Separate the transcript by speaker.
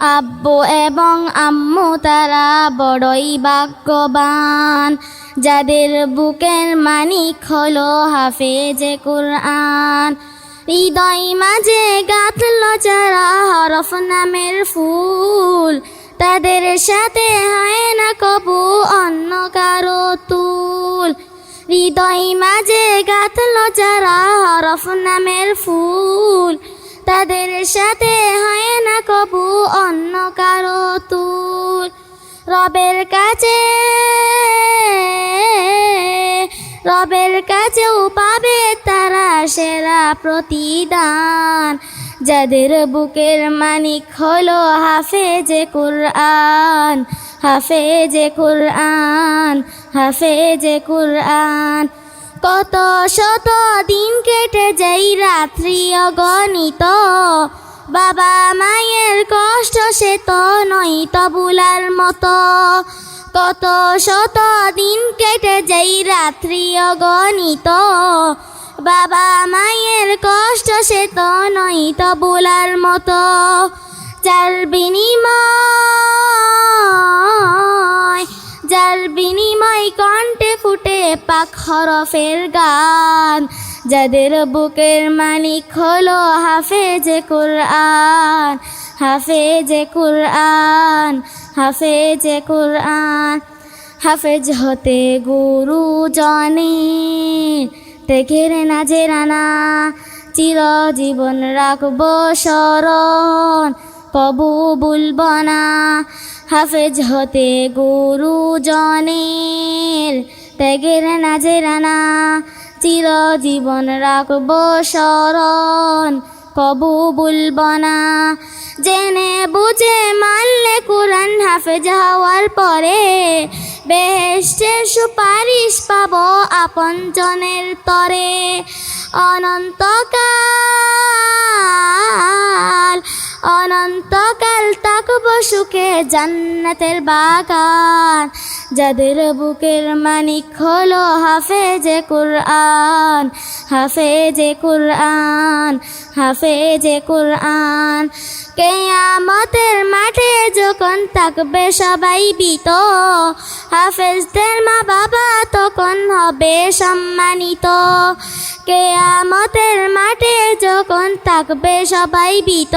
Speaker 1: আব্বু এবং আম্মু, তারা বড়ই ভাগ্যবান। যাদের বুকের মানিক হলো হাফেজে কুরআন। হৃদয় মাঝে গাঁথল যারা হরফ নামের ফুল। তাদের সাথে হয় না কবু অন্য কারও তুল। হৃদয় মাঝে গাঁথল যারা হরফ নামের ফুল। তাদের সাথে হয় না কবু, অন্য কারও তুল। রবের কাছে, রবের কাছেও পাবে তারা সেরা প্রতিদান। যাদের বুকের মানিক হলো হাফে হাফেজে কুরআন হাফেজে কুরআন হাফেজে কুরআন। কত শত দিন কেটে রাত্রি অগণিত বাবা মায়ের কষ্ট সে তো নয় তবুলার মতো। কত শত দিন কেটে যাই রাত্রি অগণিত বাবা মায়ের কষ্ট সে তো নয় তবুলার মতো। যার বিনিময় যার বিনিময় কণ্ঠে ফুটে পাক হরফের গান যাদের বুকের মালিক হলো হাফেজে কুরআন হাফেজে কুরআন হাফেজে কুরআন। হাফেজ হতে গুরু জনে তেখের নাজে রানা, চিরজীবন রাখব স্মরণ কবু ভুলব না হাফেজ হতে গুরু জনের ত্যাগের নাজে রানা চিরজীবন রাখব শরণ। কবু বলব না। জেনে বুঝে মানলে কোরআন হাফেজ হওয়ার পরে বেহেস্টের সুপারিশ পাব আপনজনের তরে। অনন্তকাল অনন্তকাল তাকব সুখে জান্নাতের বাগান। যাদের বুকের মানিক হলো হাফেজে কুরআন হাফেজে কুরআন হাফেজে কুরআন। কেয়ামতের মাঠে যখন থাকবে সবাই বিত হাফেজদের মা বাবা তখন হবে সম্মানিত। কেয়ামতের মাঠে যখন থাকবে সবাই বিত